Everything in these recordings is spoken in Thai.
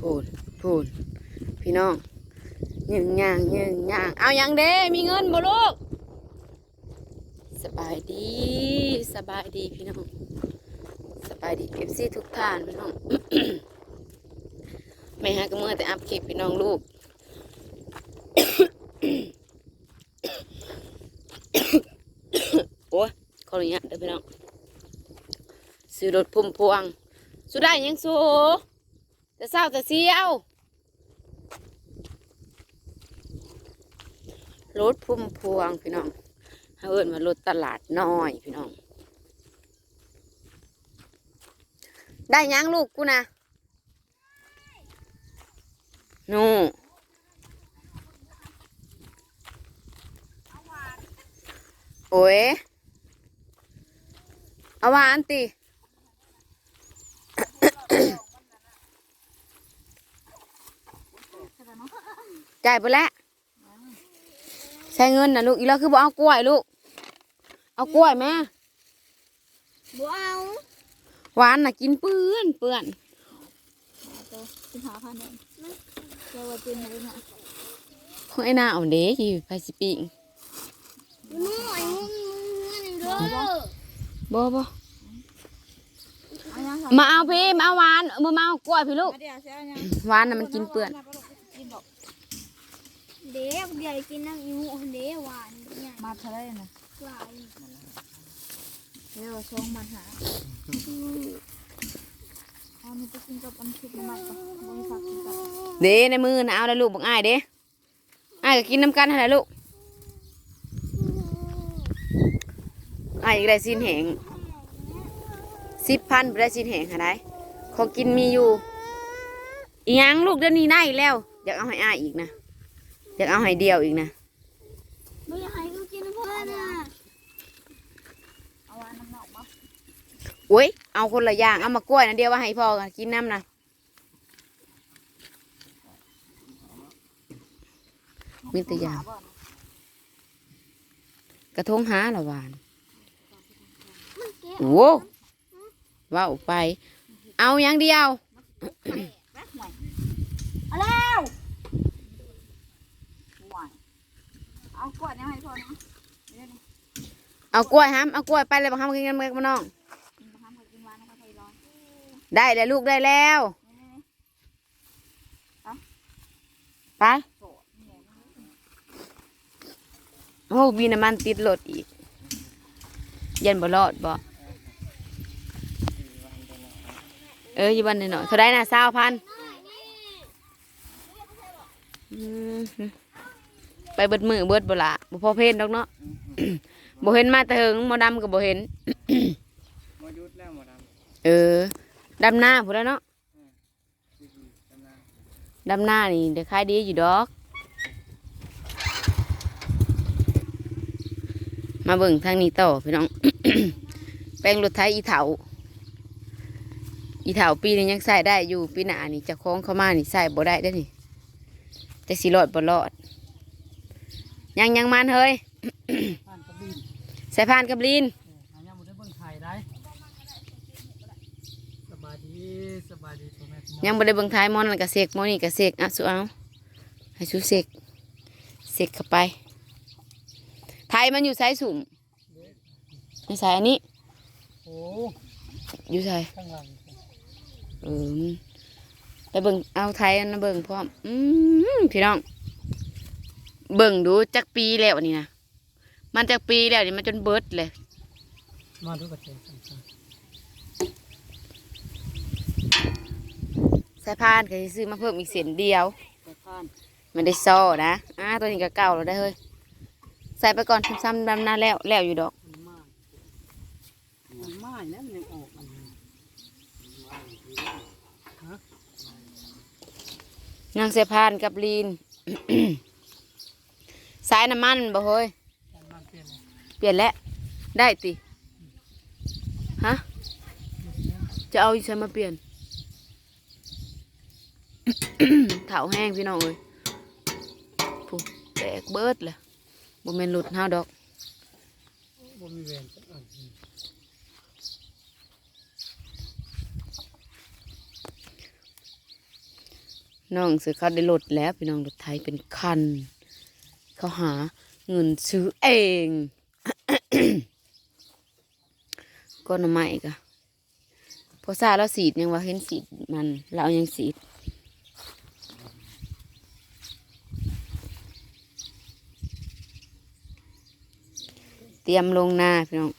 พูนพูนพี่น้องยิงย่างยิงย่างเอาอย่างเด้มีเงินบ่ลูกสบายดีสบายดีพี่น้องสบายดีเอฟซีทุกท่านพี่น้องไม่ฮะก็เมื่อแต่อัพคลิปพี่น้องลูกโอ้ยขออนุญาตเด้อพี่น้องซื้อรถพุ่มพวงสุดได้ยังสู แต่เศร้าแต่เสียวรถพุ่มพวงพี่น้องเขาเอิ้นว่ารถตลาดน้อยพี่น้อง ได้ยังลูกกูนะนู่โอ้ยเอาหวานติ จ่ายไปแล้วใช้เงินนะลูกอีแล้วคือบอกเอากล้วยลูก เอากล้วยแม่บัวเอาหวานน่ะกินเปื้อนเปื้อนตัวสิบห้าพันเองเจ้าว่าเป็นอะไรเนี่ยของไอ้หน้าเอาเด็กอยู่ไปสิปิงน้อยมึงมึงเด้อบ่บ่เอายังมาเอาพี่มาเอาหวานเออมามาเอากล้วยพี่ลูกเดี๋ยวเสียยังหวานน่ะมันกินเปื้อน เด็กเดี๋ยวกินน้ำยูเด็กหวานเนี่ยมาทะเลนะหวานเดี๋ยวช่องมันหาเอานี่ไปกินกับอันคิดน้ำมันกับบริษัทกินกับเด้ในมือนะเอาแล้วลูกบอกอ้ายเด้อ้ายก็กินน้ำกันหั่นแหละลูกอ้ายอยากได้สินแหงสิบพันไปได้สินแหงหาได้ของกินมีอยู่อีหยังลูกเดี๋ยวนี้ได้แล้ว อยากเอาให้อ้ายอีกนะ อยากเอาให้เดียวอีกนะไม่อยากให้กูกินเพื่อนอะเอาอันน้ำหนอกมาโอ้ยเอาคนละอย่างเอามากล้วยนะเดียวว่าให้พ่อกินน้ำนะมีแต่อย่างกระทงหาละหวานโว้ว้าวไป เอาอย่างเดียว เอาแล้วหวาน เอากวดเนี่ยให้พ่อนะเดี๋ยวนี้เอากล้วยห้ามเอากล้วยไปเลยบังคับกินกันเมื่อน้องกินมะขามกับกินหวานนะคะไทยร้อนได้แล้วลูกได้แล้ว นี่ไปๆโสดนี่แหละโอ้บีน้ำมันติดรถอีกเย็นบ่รอดบ่เอออยู่บ้านหน่อยๆเท่าได้นะสาวพันอืม ไปเบิดมือเบิดบ่ละบ่พอเพนดอกเนาะบ่เห็นมาแต่เหิงหมอดำก็บ่เห็นมายุดแล้วหมดดเออดำหน้าพูดแล้วเนาะำจำนาดำหน้านี่เดี๋ยวขายดีอยู่ดอก มาเบิ่งทางนี้ต่อพี่น้อง แปลงรถไถอีเถาอีเถาปีนี้ยังใส่ได้อยู่ปีหน้านี่เจะคล้าของเข้ามานี่ใส่บ่ได้ได้อนี่แต่สิรอดบ่รอด ยังยังมันเฮ้ยผ่านกระบินใส่พานกับลีนอันนี้มันได้เบิ่งไข่ได้สบายดีสบายดีตัวแม่พี่น้องยังบ่ได้เบิ่งท้ายหมอนนนกระเสกหมอนี่กระเสกอะสุเอาให้สุเสกเสกเข้าไปไทยมันอยู่ไซสุ่มในสายอันนี้โอ้อยู่ไซ ข้างหลังเออไปเบิ่งเอาไทยนะเบิ่งพร้อมอืมพี่น้อง เบิ่งดูจักปีแล้วนี่นะมันจักปีแล้วนี่มันจนเบิดเลยมาดูกระเทียมสังสายพานก็สิซื้อมาเพิ่มอีกเส้นเดียวมันได้ซ่อนะอ่าตัวนี้ก็เก่าแล้วได้เฮ้ยใส่ไปก่อนซ้ำๆดำหน้าแล้วแล้วอยู่ดอกมันมากมันมากนะมันยังออกอันนางเสพานกับลีน สายน้ำมันบ่เฮ้ยเปลี่ยนเลยเปลี่ยนแล้วได้ติฮะจะเอาอีกใช้มาเปลี่ยนเถาแห้งพี่น้องเอ้ยผู้แตกเบิดเลยบ่แม่นหลุดห้าดอกบ่มีเวรน้องซื้อเขาได้รถแล้วพี่น้องรถไทยเป็นคัน เขาหาเงินซื้อเองก็น่อไม้กะพอซาแล้วสีดยังว่าเห็นสีดมันเรายังสีดเตรียมลงหน้าพี่น้อง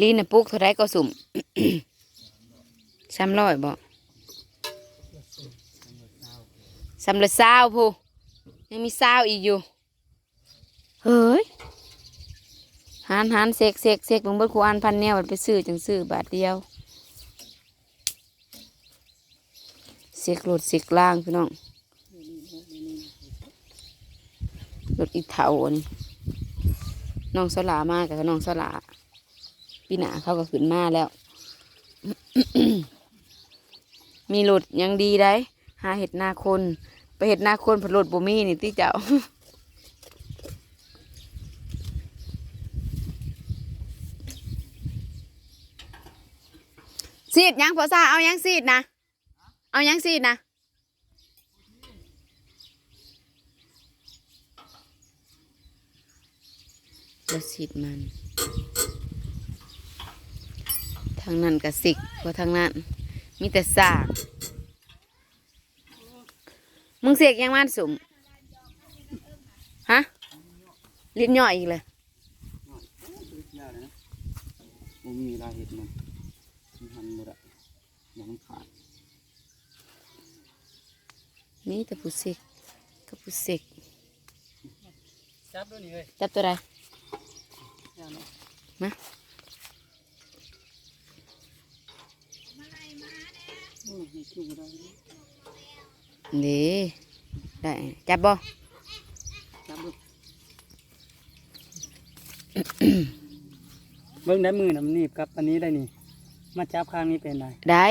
ลีนปลูกเท่าไรก็สุ่มซ้ำร้อยบ่ซ้ำละเศร้าพู ยังมีเศร้าอีกอยู่ เฮ้ยหันหันเสกเสกเสกลงบนคูอันพันแนวไปซื้อจังซื้อบาทเดียวเสกรถเสกล่างพี่น้องรถอีเถาอันนี้น้องสลามากกับน้องสลาปีหนาเขาก็ขึ้นมาแล้ว มีรถยังดีได้หาเห็ดนาคนไป เห็ดนาคนผลรถบ่มีนี่ที่เจ้าซีดยังพอซาเอายังซีดนะ เอายังซีดนะเราซีดมัน ทางนั้นกับสิกเพราะทางนั้น มีแต่สาก งเสกยังมันสุ่มฮะลิ้นย่อยอีกเลยยากนะมันมีเวลาเห็ดมันมันหันหมดอะเดี๋ยวมันขาดนี่แต่ผู้เสกกับผู้เสกจับด้วยนี่เลยจับตัวใดยากเนาะมาโอ้ยให้จุ่มก็ได้ นะนี่ได้จับบ่จับด้วยเบิ้งได้มือนะมันหนีบกับอันนี้ได้นี่ มาจับข้างนี้เป็นไรได้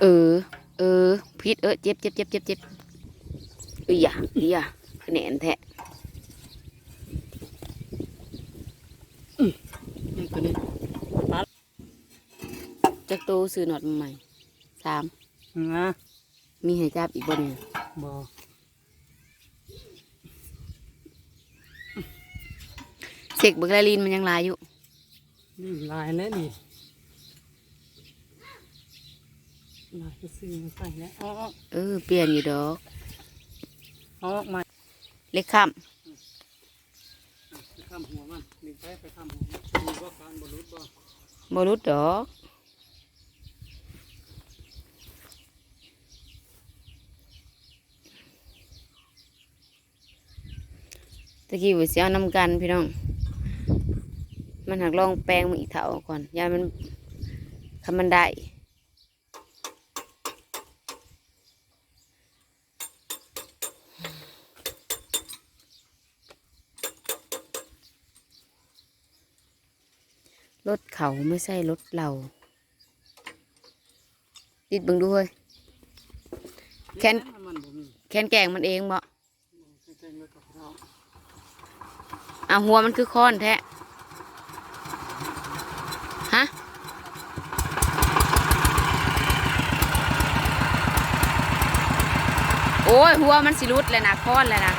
เออ เออพิษเออเจ็บเจ็บเจ็บเจ็บเจ็บเอ้ยอย่าเอ้ยอย่าคะแนนแท้นี่ตัวนี้จักตูซื้อหนอดมาใหม่สามนะ มีให้จับอีกบ่เนี่ยบอเสกเบิกลาลินมันยังลายอยู่นี่ลายแล้วนี่ลายจะซื้อมาใส่แล้วอ๋อเออเปลี่ยนอยู่ดอกอ๋อมาเล็กข้ามไปข้ามหัวมันดึงไปไปข้ามหัวมันดูว่าการบรรลุบ่บรุดดอก กี้ว่าสิเอานำกันพี่น้อง มันหักลองแปลงมืออีกเถาก่อนยามันคำมันได้รถเขาไม่ใช่รถเราติดบิ่งดูเฮ้ยแค่นแค้นแกงมันเองบ่ แกงเลยกับเรา อะหัวมันคือค้อนแท้ฮะโอ้ยหัวมันสิรุดเลยนะค้อนเลยนะ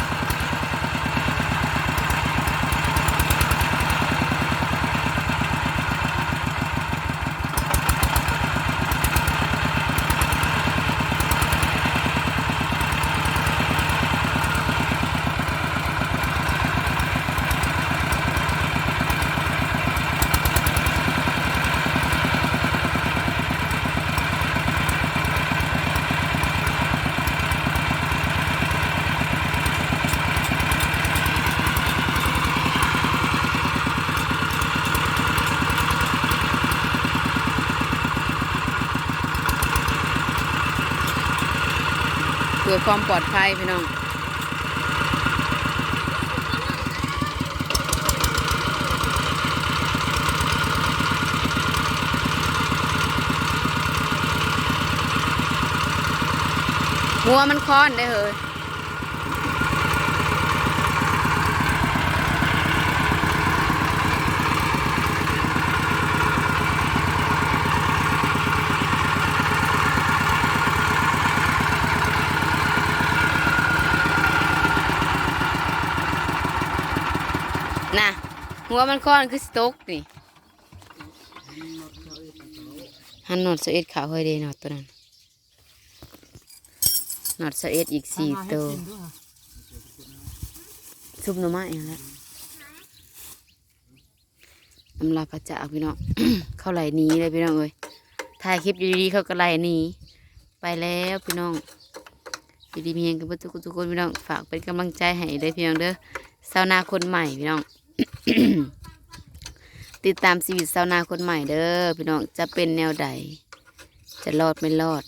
พื่อความปลอดภัยพี่น้องมัวมันค้อนได้เฮ้ย น่ะ หัวมันก้อนคือสต๊กนี่หันหนอดสเอ็ดขาวเฮ้ยเดหนอดตัวนั้นหนอดสเอ็ดอีกสี่ตัวซุปหน่อไม้อย่างละอำลาพระจาพี่น้อง เข้าไหลนีเลยพี่น้องเอ้ยถ่ายคลิปอยู่ดีๆเขาก็ไหลนีไปแล้วพี่น้องอยู่ดีมีเฮงกับทุกคนทุกคนพี่น้องฝากเป็นกำลังใจให้เลยพี่น้องเด้อสาวนาคนใหม่พี่น้อง ติดตามชีวิตชาวนาคนใหม่เด้อพี่น้องจะเป็นแนวใด จะรอดไม่รอด